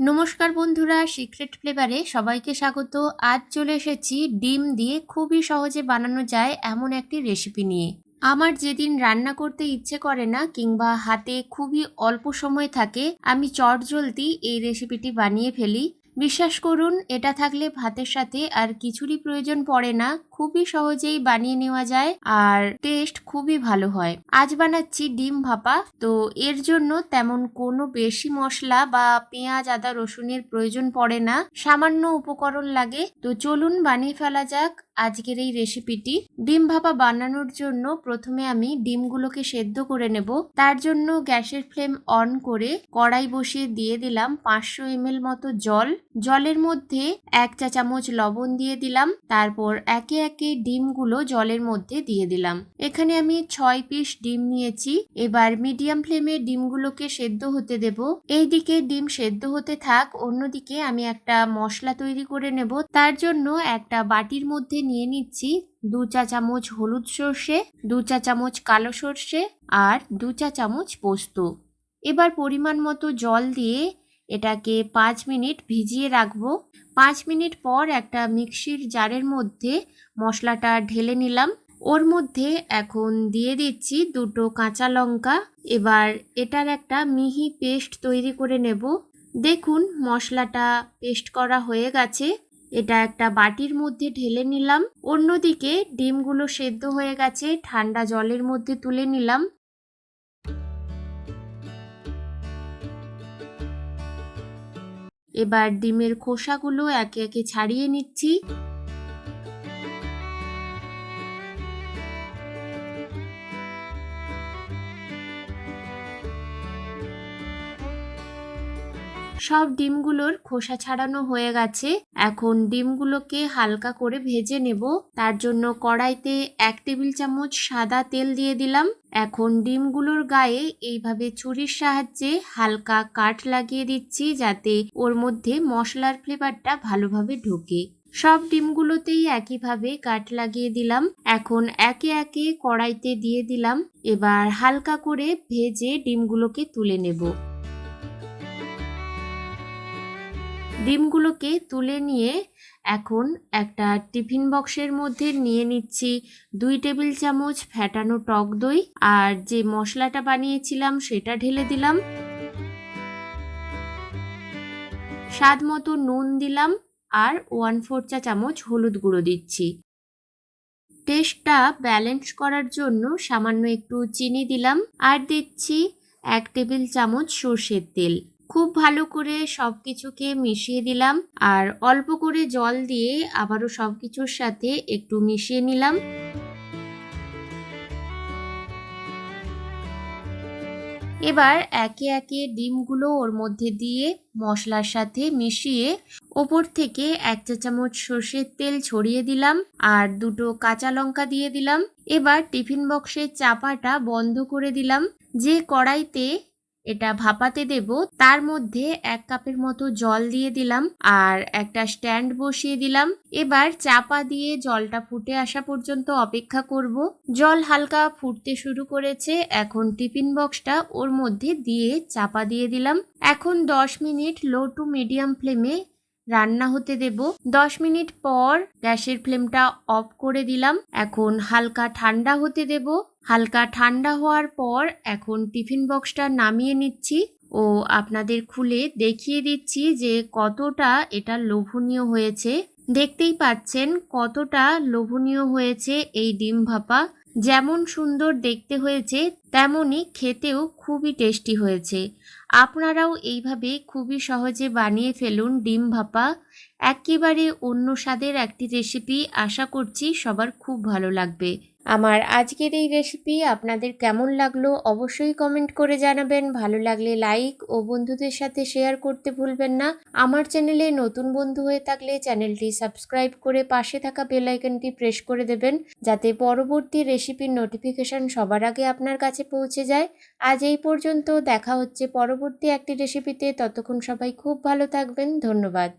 নমস্কার বন্ধুরা সিক্রেট ফ্লেভারে সবাইকে স্বাগত। আজ চলে এসেছি ডিম দিয়ে খুবই সহজে বানানো যায় এমন একটি রেসিপি নিয়ে। আমার যেদিন রান্না করতে ইচ্ছে করে না কিংবা হাতে খুবই অল্প সময় থাকে, আমি চটজলদি এই রেসিপিটি বানিয়ে ফেলি। বিশ্বাস করুন, এটা থাকলে ভাতের সাথে আর কিছুরই প্রয়োজন পড়ে না। খুবই সহজেই বানিয়ে নেওয়া যায় আর টেস্ট খুবই ভালো হয়। আজ বানাচ্ছি ডিম ভাপা। তো এর জন্য তেমন কোনো বেশি মশলা বা পেঁয়াজ, আদা, রসুনের প্রয়োজন পড়ে না। সামান্য উপকরণ লাগে। তো চলুন বানিয়ে ফেলা যাক আজকের এই রেসিপিটি ডিম ভাপা বানানোর জন্য প্রথমে আমি ডিমগুলোকে সেদ্ধ করে নেব। তার জন্য গ্যাসের ফ্লেম অন করে কড়াই বসিয়ে দিয়ে দিলাম পাঁচশো এমএল মতো জল। জলের মধ্যে এক চা চামচ লবণ দিয়ে দিলাম। তারপর একে একে ডিমগুলো জলের মধ্যে দিয়ে দিলাম। এখানে আমি ছয় পিস ডিম নিয়েছি। এবার মিডিয়াম ফ্লেমে ডিমগুলোকে সেদ্ধ হতে দেব। এইদিকে ডিম সেদ্ধ হতে থাক, অন্যদিকে আমি একটা মশলা তৈরি করে নেব। তার জন্য একটা বাটির মধ্যে নিয়ে নিচ্ছি দু চা চামচ হলুদ সর্ষে, দু চা চামচ কালো সর্ষে আর দু চা চামচ পোস্ত। এবার পরিমাণ মতো জল দিয়ে এটাকে পাঁচ মিনিট ভিজিয়ে রাখব। পাঁচ মিনিট পর একটা মিক্সির জারের মধ্যে মশলাটা ঢেলে নিলাম। ওর মধ্যে এখন দিয়ে দিচ্ছি দুটো কাঁচা লঙ্কা। এবার এটার একটা মিহি পেস্ট তৈরি করে নেব। দেখুন মশলাটা পেস্ট করা হয়ে গেছে। এটা একটা বাটির মধ্যে ঢেলে নিলাম। অন্যদিকে ডিমগুলো সেদ্ধ হয়ে গেছে, ঠান্ডা জলের মধ্যে তুলে নিলাম। এবার ডিমের খোসাগুলো একে একে ছাড়িয়ে নিচ্ছি। সব ডিমগুলোর খোসা ছাড়ানো হয়ে গেছে। এখন ডিমগুলোকে হালকা করে ভেজে নেব। তার জন্য কড়াইতে এক টেবিল চামচ সাদা তেল দিয়ে দিলাম। এখন ডিমগুলোর গায়ে এইভাবে ছুরির সাহায্যে হালকা কাট লাগিয়ে দিচ্ছি যাতে ওর মধ্যে মশলার ফ্লেভারটা ভালোভাবে ঢোকে। সব ডিমগুলোতেই একইভাবে কাট লাগিয়ে দিলাম। এখন একে একে কড়াইতে দিয়ে দিলাম। এবার হালকা করে ভেজে ডিমগুলোকে তুলে নেব। ডিমগুলোকে তুলে নিয়ে এখন একটা টিফিন বক্সের মধ্যে নিয়ে নিচ্ছি দুই টেবিল চামচ ফ্যাটানো টক দই আর যে মশলাটা বানিয়েছিলাম সেটা ঢেলে দিলাম। স্বাদ মতো নুন দিলাম আর ওয়ান ফোর চা চামচ হলুদ গুঁড়ো দিচ্ছি। টেস্টটা ব্যালেন্স করার জন্য সামান্য একটু চিনি দিলাম আর দিচ্ছি এক টেবিল চামচ সর্ষের তেল। খুব ভালো করে সব কিছুকে মিশিয়ে দিলাম আর অল্প করে জল দিয়ে আবারও সব কিছুর সাথে একটু মিশিয়ে নিলাম। এবার একে একে ডিমগুলো ওর মধ্যে দিয়ে মশলার সাথে মিশিয়ে ওপর থেকে এক চা চামচ সর্ষের তেল ছড়িয়ে দিলাম আর দুটো কাঁচা লঙ্কা দিয়ে দিলাম। এবার টিফিন বক্সের চাপাটা বন্ধ করে দিলাম। যে কড়াইতে এটা ভাপাতে দেব। তার মধ্যে এক কাপের মতো জল দিয়ে দিলাম আর একটা স্ট্যান্ড বসিয়ে দিলাম। এবার চাপা দিয়ে জলটা ফুটে আসা পর্যন্ত অপেক্ষা করব। জল হালকা ফুটতে শুরু করেছে। এখন টিফিন বক্সটা ওর মধ্যে দিয়ে চাপা দিয়ে দিলাম। এখন দশ মিনিট লো টু মিডিয়াম ফ্লেমে রান্না হতে দেব। দশ মিনিট পর গ্যাসের ফ্লেমটা অফ করে দিলাম। এখন হালকা ঠান্ডা হতে দেব। হালকা ঠান্ডা হওয়ার পর এখন টিফিন বক্সটা নামিয়ে নিচ্ছি ও আপনাদের খুলে দেখিয়ে দিচ্ছি যে কতটা এটা লোভনীয় হয়েছে। দেখতেই পাচ্ছেন কতটা লোভনীয় হয়েছে এই ডিম ভাপা। যেমন সুন্দর দেখতে হয়েছে তেমনই খেতেও খুবই টেস্টি হয়েছে। আপনারাও এইভাবে খুবই সহজে বানিয়ে ফেলুন ডিম ভাপা। একেবারে অন্য স্বাদের একটি রেসিপি আশা করছি সবার খুব ভালো লাগবে। আমার আজকের এই রেসিপি আপনাদের কেমন লাগল অবশ্যই কমেন্ট করে জানাবেন। ভালো লাগলে লাইক ও বন্ধুদের সাথে শেয়ার করতে ভুলবেন না। আমার চ্যানেলে নতুন বন্ধু হয়ে থাকলে চ্যানেলটি সাবস্ক্রাইব করে পাশে থাকা বেল আইকনটি প্রেস করে দেবেন, যাতে পরবর্তী রেসিপির নোটিফিকেশন সবার আগে আপনার কাছে পৌঁছে যায়। আজ এই পর্যন্ত দেখা হচ্ছে পরবর্তী একটি রেসিপিতে ততক্ষণ সবাই খুব ভালো থাকবেন। ধন্যবাদ।